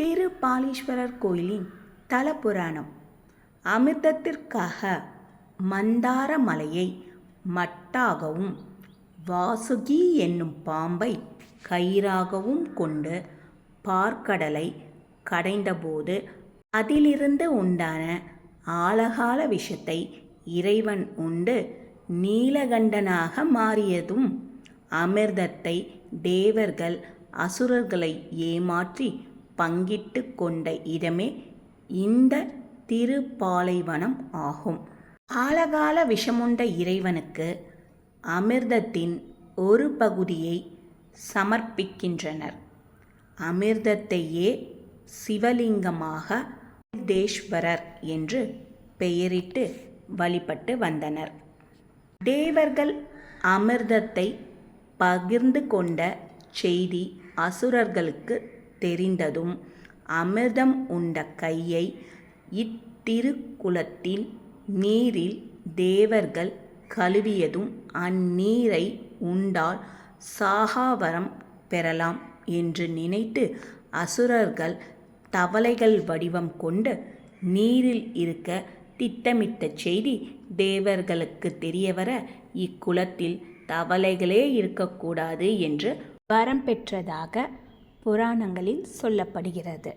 திருப்பாலீஸ்வரர் கோயிலின் தலபுராணம். அமிர்தத்திற்காக மந்தார மலையை மட்டாகவும் வாசுகி என்னும் பாம்பை கயிறாகவும் கொண்டு பார்க்கடலை கடைந்தபோது அதிலிருந்து உண்டான ஆழகால விஷத்தை இறைவன் உண்டு நீலகண்டனாக மாறியதும் அமிர்தத்தை தேவர்கள் அசுரர்களை ஏமாற்றி பங்கிட்டு கொண்ட இடமே இந்த திருப்பாலைவனம் ஆகும். ஆலகால விஷமுண்ட இறைவனுக்கு அமிர்தத்தின் ஒரு பகுதியை சமர்ப்பிக்கின்றனர். அமிர்தத்தையே சிவலிங்கமாக தேஸ்வரர் என்று பெயரிட்டு வழிபட்டு வந்தனர். தேவர்கள் அமிர்தத்தை பகிர்ந்து கொண்ட செய்தி அசுரர்களுக்கு தெரிந்ததும் அமிர்தம் உண்ட கையை இத்திருக்குளத்தின் நீரில் தேவர்கள் கழுவியதும் அந்நீரை உண்டால் சாகாவரம் பெறலாம் என்று நினைத்து அசுரர்கள் தவளைகள் வடிவம் கொண்டு நீரில் இருக்க திட்டமிட்ட செய்தி தேவர்களுக்கு தெரியவர இக்குளத்தில் தவளைகளே இருக்கக்கூடாது என்று வரம் பெற்றதாக புராணங்களில் சொல்லப்படுகிறது.